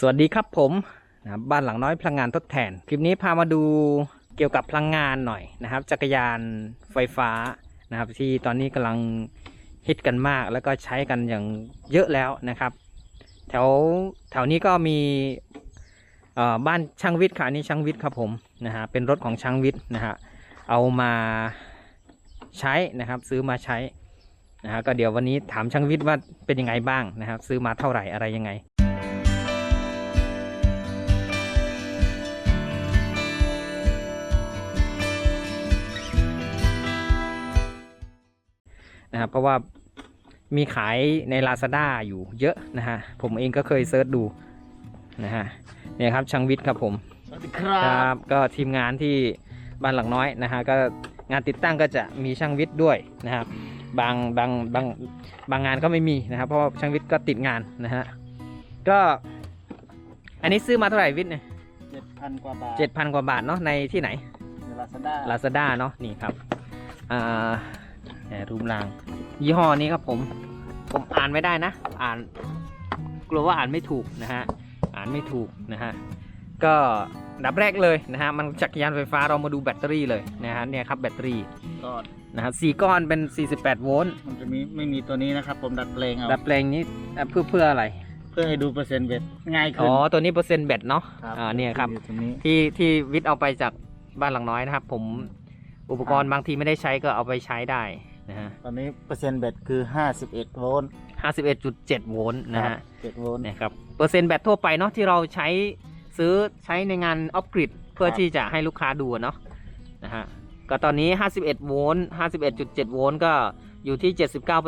สวัสดีครับผมนะบบ้านหลังน้อยพลังงานทดแทน คลิปนี้พามาดูเกี่ยวกับพลังงานหน่อยนะครับ จักรยานไฟฟ้านะครับ ที่ตอนนี้กำลังฮิตกันมากแล้วก็ใช้กันอย่างเยอะแล้วนะครับ แถวแถวนี้ก็มีบ้านช่างวิทย์ค่ะนนี้ช่างวิทย์ครับผมนะฮะเป็นรถของช่างวิทย์นะฮะเอามาใช้นะครับ ซื้อมาใช้นะฮะก็เดี๋ยววันนี้ถามช่างวิทย์ว่าเป็นยังไงบ้างนะครับ ซื้อมาเท่าไหร่อะไรยังไง นะครับ เพราะว่ามีขายใน Lazada อยู่เยอะนะฮะ ผมเองก็เคยเซิร์ชดูนะฮะเนี่ยครับช่างวิทย์ครับผมสวัสดีครับครับ ก็ทีมงานที่บ้านหลังน้อยนะฮะก็งานติดตั้งก็จะมีช่างวิทย์ด้วยนะครับบางบางบางบางงานก็ไม่มีนะครับ เพราะว่าช่างวิทย์ก็ติดงานนะฮะก็อันนี้ซื้อมาเท่าไหร่วิทย์เนี่ยเจ็ดพันกว่าบาทเจ็ดพันกว่าบาทเนาะในที่ไหนในลาซาด้า Lazada เนาะนี่ครับอ่า แหมรูมราง ยี่ห้อนี้ครับผม ผมอ่านไม่ได้นะ อ่านกลัวว่าอ่านไม่ถูกนะฮะ อ่านไม่ถูกนะฮะ ก็ดับแรกเลยนะฮะ มันจักรยานไฟฟ้าเรามาดูแบตเตอรี่เลยนะฮะ เนี่ยครับแบตเตอรี่ก็นะฮะสี่ก้อนเป็น 48 โวลต์ มันจะมีไม่มีตัวนี้นะครับ ผมดัดแปลงเอาดับแปลงนี้อะเพื่อเพื่ออะไร เพื่อให้ดูเปอร์เซ็นต์เบ็ดง่ายขึ้อ๋น อ ตัวนี้เปอร์เซ็นต์แบตเนาะ ครับอ่า เนี่ยครับ อยู่ตรงนี้ที่ที่วิทย์เอาไปจากบ้านหลังน้อยนะครับ ผมอุปกรณ์บางทีไม่ได้ใช้ก็เอาไปใช้ได้ นะฮะตอนนี้เปอร์เซ็นต์เบ็ดคือ 51 โวลต์ 51.7 โวลต์นะฮะ7โวลต์เนี่ยครับเปอร์เซ็นต์แบตทั่วไปเนาะที่เราใช้ซื้อใช้ในงานออฟกริดเพื่อครับที่จะให้ลูกค้าดูอะเนาะนะฮะก็ตอนนี้ 51 โวลต์ 51.7 โวลต์ก็อยู่ที่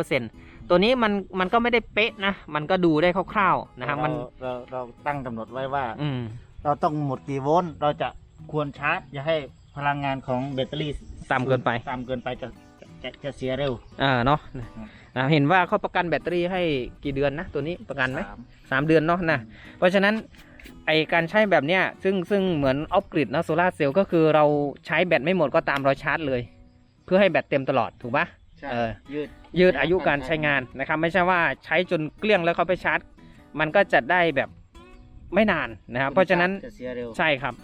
79%ตัวนี้มันมันก็ไม่ได้เป๊ะนะ มันก็ดูได้คร่าวๆนะครับมันเราเราเราตั้งกำหนดไว้ว่าอืมเราต้องหมดกี่โวลต์เราจะควรชาร์จ อย่าให้พลังงานของแบตเตอรี่ต่ำเกินไปต่ำเกินไปจะ จะจะเสียเร็ว อ่าเนาะอ่าเห็นว่าเขาประกันแบตเตอรี่ให้กี่เดือนนะตัวนี้ประกันไหมสามสามเดือนเนาะนะเพราะฉะนั้นไอการใช้แบบเนี้ยซึ่งซึ่งเหมือนออฟกริดนะโซลาร์เซลล์ก็คือเราใช้แบตไม่หมดก็ตามเราชาร์จเลย เพื่อให้แบตเต็มตลอดถูกปะใช่เออยืดยืดอายุการใช้งานนะครับไม่ใช่ว่าใช้จนเกลี้ยงแล้วเขาไปชาร์จ มันก็จะได้แบบไม่นานนะครับเพราะฉะนั้นจะเสียเร็วใช่ครับ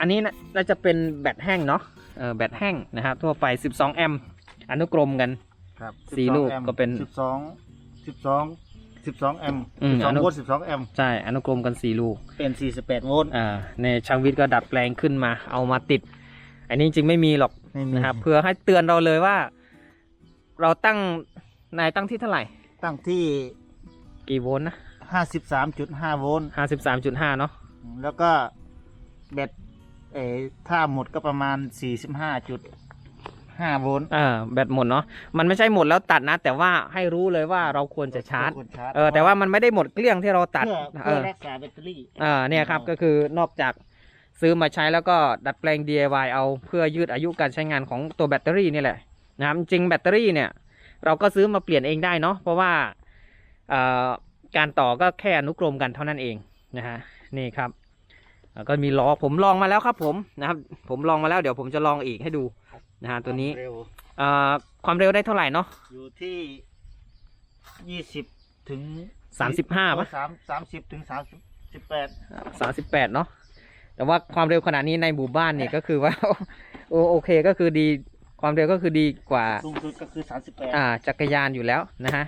อันนี้นะน่าจะเป็นแบตแห้งเนาะเออแบตแห้งนะครับทั่วไป 12 แอมป์ อนุกรมกัน ครับสี่12ลูกแอมป์ก็เป็น สิบสองสิบสองสิบสองแอมป์อืมสิบสองอนุโวลต์สิบสองแอมป์ใช่อนุกรมกันสี่ลูก เป็นสี่สิบแปดโวลต์อ่าในช่างวิทย์ก็ดัดแปลงขึ้นมา เอามาติด อันนี้จริงไม่มีหรอกไม่มีนะครับเพื่อให้เตือนเราเลยว่า เราตั้งนายตั้งที่เท่าไหร่ ตั้งที่กี่โวลต์นะห้าสิบสามจุดห้าโวลต์ห้าสิบสามจุดห้าเนาะแล้วก็แบตเออถ้าหมดก็ประมาณสี่สิบห้าจุด ห้าโวลต์อ่าแบตหมดเนาะมันไม่ใช่หมดแล้วตัดนะ แต่ว่าให้รู้เลยว่าเราควรจะชาร์จควชาร์จเออแต่ว่ามันไม่ได้หมดเกลี้ยงที่เราตัด เพื่อเอเพื่ออรักษาแบตเตอรี่อ่าเนี่ยครับก็คือนอกจากซื้อมาใช้แล้วก็ดัดแปลง DIY เอาเพื่อยืดอายุการใช้งานของตัวแบตเตอรี่นี่แหละนะครับจริงแบตเตอรี่เนี่ย เราก็ซื้อมาเปลี่ยนเองได้เนาะเพราะว่าเอ่อการต่อก็แค่อนุกรมกันเท่านั้นเองนะฮะนี่ครับแล้วก็มีล้อผมลองมาแล้วครับผมนะครับ ผมลองมาแล้วเดี๋ยวผมจะลองอีกให้ดู นะฮะตัวนี้เร็วเอ่อความเร็วได้เท่าไหร่เนาะ อยู่ที่ยี่สิบถึงสามสิบห้าปะ สามสามสิบถึงสามสิบแปดสามสิบแปดเนาะแต่ว่าความเร็วขนาดนี้ในหมู่บ้านเนี่ยก็คือว่า โอโอเคก็คือดีความเร็วก็คือดีกว่า สูงสุดก็คือสามสิบแปดอ่าจักรยานอยู่แล้วนะฮะ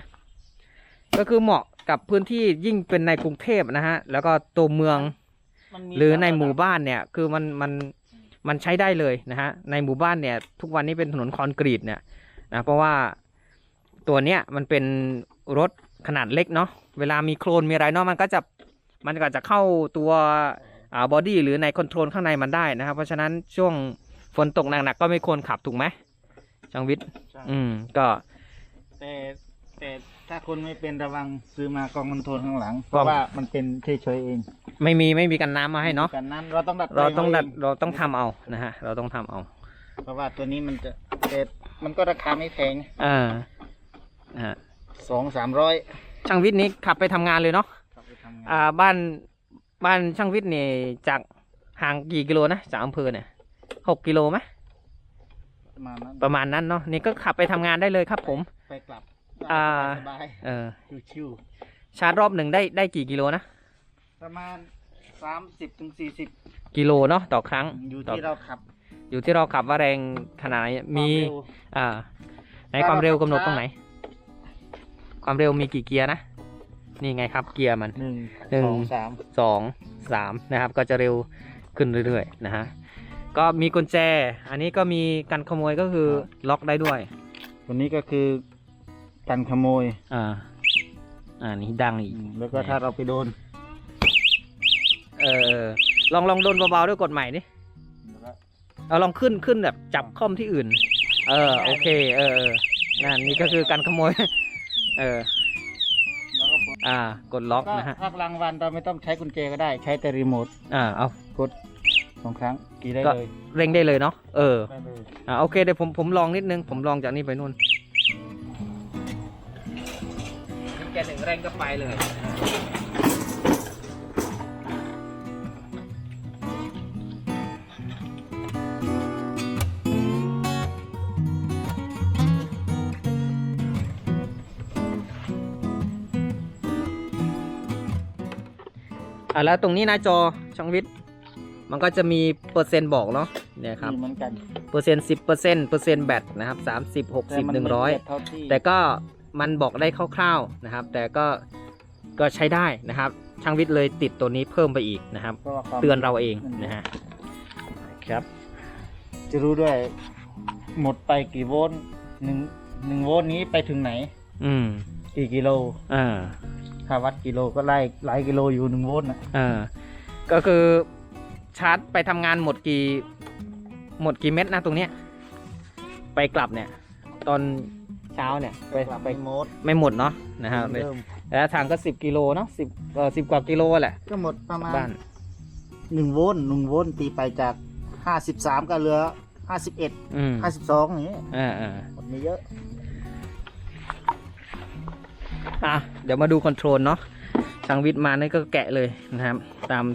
ก็คือเหมาะกับพื้นที่ยิ่งเป็นในกรุงเทพนะฮะ แล้วก็ตัวเมืองหรือในหมู่บ้านเนี่ย คือมันมัน มันใช้ได้เลยนะฮะในหมู่บ้านเนี่ยทุกวันนี้เป็นถนนคอนกรีตเนี่ยนะเพราะว่าตัวเนี้ยมันเป็นรถขนาดเล็กเนาะเวลามีโคลนมีอะไรเนาะมันก็จะมันก็จะเข้าตัวอ่าบอดี้หรือในคอนโทรลข้างในมันได้นะครับ เพราะฉะนั้นช่วงฝนตกหนักๆก็ไม่ควรขับถูกไหมช่างวิทย์ใช่อืมก็แต่แต่ถ้าคนไม่เป็นระวังซื้ามากองคอนโทรลข้างหลัง เพกล้องราะว่ามันเป็นเฉยๆเอง ไม่มีไม่มีกันน้ำมาให้เนาะกันนั้นเราต้องดัดเราต้องดัดแปลเราต้องทำเอานะฮะ เราต้องทำเอาเองเพราะว่าตัวนี้มันจะแต่มันก็ราคาไม่แพงอ่านะฮะสองสามร้อยช่างวิทย์นี้ขับไปทำงานเลยเนาะครับไปทำงานอ่าบ้านบ้านช่างวิทย์นี่จากห่างกี่กิโลนะจากอำเภอเนี่ยหกกิโลไหมประมาณนั้นประมาณนั้นเนาะนี่ก็ขับไปทำงานได้เลยครับผม ไปกลับอ่า สบายเออๆชิวชาร์จรอบหนึ่งได้ได้กี่กิโลนะๆ ประมาณสามสิบถึงสี่สิบกิโลเนาะต่อครั้งอยู่ต่อที่เราขับอยู่ที่เราขับว่าแรงขนาดไหนมีควาเร็วอ่าในความเร็วกำหนดตรงไหน ความเร็วมีกี่เกียร์นะ นี่ไงครับเกียร์มัน หนึ่งหนึ่ง สองสามสองสามนะครับก็จะเร็วขึ้นเรื่อยๆนะฮะก็มีกุญแจ อันนี้ก็มีกันขโมยก็คือล็อกได้ด้วยตัวนี้ก็คือกันขโมยอ่าอ่านี่ดังอีก แล้วก็ถ้าเราไปโดน เออเออลองลองโดนเบาๆด้วยกดใหม่ดิเอาลองขึ้นขึ้นแบบจับค่อมที่อื่น เออโอเค เออเออนั่นนี่ก็คือการขโมย เออแล้วก็กดอ่ากดล็อกก็นะฮะถ้ากลางวันเราไม่ต้องใช้กุญแจก็ได้ ใช้แต่รีโมทอ่าเอากดสองครั้งกี่ได้ก็เลยเร่งได้เลยเนาะเออได้เลยอ่าโอเคเดี๋ยวผมผมลองนิดนึง ผมลองจากนี่ไปนู่นแกถึงเร่งก็ไปเลย อะแล้วตรงนี้หน้าจอช่องวิทย์มันก็จะมีเปอร์เซ็นต์บอกเนาะเนี่ยครับมีเหมือนกันเปอร์เซ็นต์สิบเปอร์เซ็นต์เปอร์เซ็นต์แบตนะครับสามสิบหกแต่สิบมัหนึ่งร้อยไม่เท่าที่แต่ก็มันบอกได้คร่าวๆนะครับ แต่ก็ก็ใช้ได้นะครับ ช่างวิทย์เลยติดตัวนี้เพิ่มไปอีกนะครับพราะว่าความเตือนเราเองนะฮะครับ จะรู้ด้วย หมดไปกี่โวลต์หนึ่งหนึ่งโวลต์นี้ไปถึงไหน อืมกี่กิโลอ่า ถ้าวัดกิโลก็ไล่หลายกิโลอยู่หนึ่งโวลต์นะอ่าก็คือชาร์จไปทำงานหมดกี่ หมดกี่เม็ดนะตรงเนี้ย ไปกลับเนี่ย ตอนเช้าเนี่ยไปกลับไปไปโมดไม่หมดเนาะนะครับเริ่มแล้วทางก็สิบกิโลเนาะสิบเออสิบกว่ากิโลแหละก็หมดประมาณบ้านหนึ่งโวลต์หนึ่งโวลต์ตีไปจากห้าสิบสามก็เหลือห้าสิบเอ็ดอืมห้าสิบสองอย่างนี้อ่าอ่า หมดไม่เยอะ อะเดี๋ยวมาดูคอนโทรลเนาะช่างวิทย์มานี่ก็แกะเลยนะครับ ตาม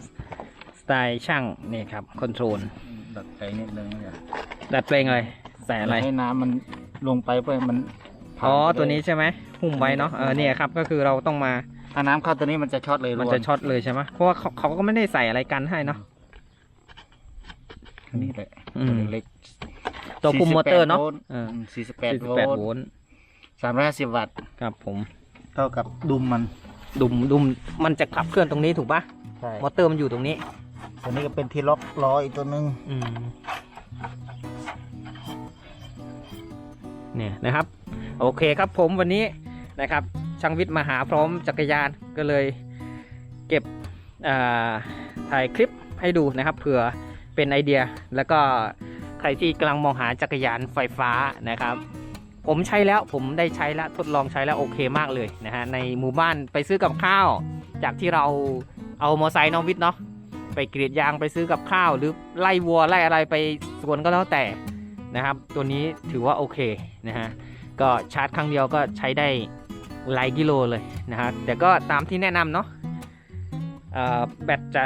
สไตล์ช่างนี่ครับคอนโทรลดัดไปนิดนึงเนี่ยดัดแปลงอะไรใส่อะไรให้น้ำมันลงไปเพื่อให้มันผ่าอ๋อไปเลยตัวนี้ใช่ไหมหุ้มไว้เนาะเออเนี่ยครับก็คือเราต้องมาถ้าน้ำเข้าตัวนี้มันจะช็อตเลยมันรวจะช็อตเลยใช่ไหมเพราะว่าเขาเขาก็ไม่ได้ใส่อะไรกันให้เนาะอันนี้แหละอืมตัวเล็กตัวคุมมอเตอร์เนาะ48โวลต์เออสี่สิบแปดสี่สิบโวแปดลโวต์ลต์สามร้อยห้าสิบวัตต์ครับผม เท่ากับดุมมันดุมดุมมันจะขับเคลื่อนตรงนี้ถูกปะใช่มอเตอร์มันอยู่ตรงนี้ ตัวนี้ก็เป็นที่ล็อกล้ออีกตัวหนึงอืมเนี่ยนะครับ โอเคครับผมวันนี้นะครับ ช่างวิทย์มาหาพร้อมจักรยานก็เลยเก็บอ่าถ่ายคลิปให้ดูนะครับเผื่อเป็นไอเดียแล้วก็ใครที่กำลังมองหาจักรยานไฟฟ้านะครับ ผมใช้แล้วผมได้ใช้แล้วทดลองใช้แล้วโอเคมากเลยนะฮะในหมู่บ้านไปซื้อกับข้าว จากที่เราเอามอไซค์น้องวิทย์เนาะไปกรีดยางไปซื้อกับข้าว หรือไล่วัวไล่อะไรไปสวนก็แล้วแต่นะครับ ตัวนี้ถือว่าโอเคนะฮะก็ชาร์จครั้งเดียวก็ใช้ได้หลายกิโลเลยนะฮะแต่ก็ตามที่แนะนำเนาะเอ่อแบตจะ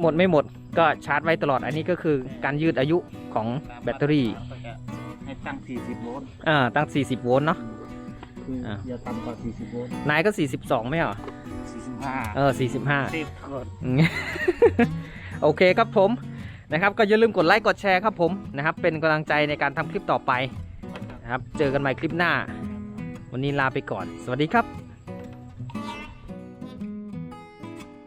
หมดไม่หมดก็ชาร์จไว้ตลอดอันนี้ก็คือการยืดอายุของแบตเตอรี่ ตั้ง 40 โวลต์อ่าตั้ง 40 โวลต์เนาะ คืออาอย่าต่ำกว่า 40 โวลต์นายก็ 42 ไม่เหรอ 45เออ 45 10ก่อนอืม โอเคครับผมนะครับ ก็อย่าลืมกดไลค์กดแชร์ครับผมนะครับ เป็นกำลังใจในการทำคลิปต่อไปนะครับ เจอกันใหม่คลิปหน้า วันนี้ลาไปก่อน สวัสดีครับ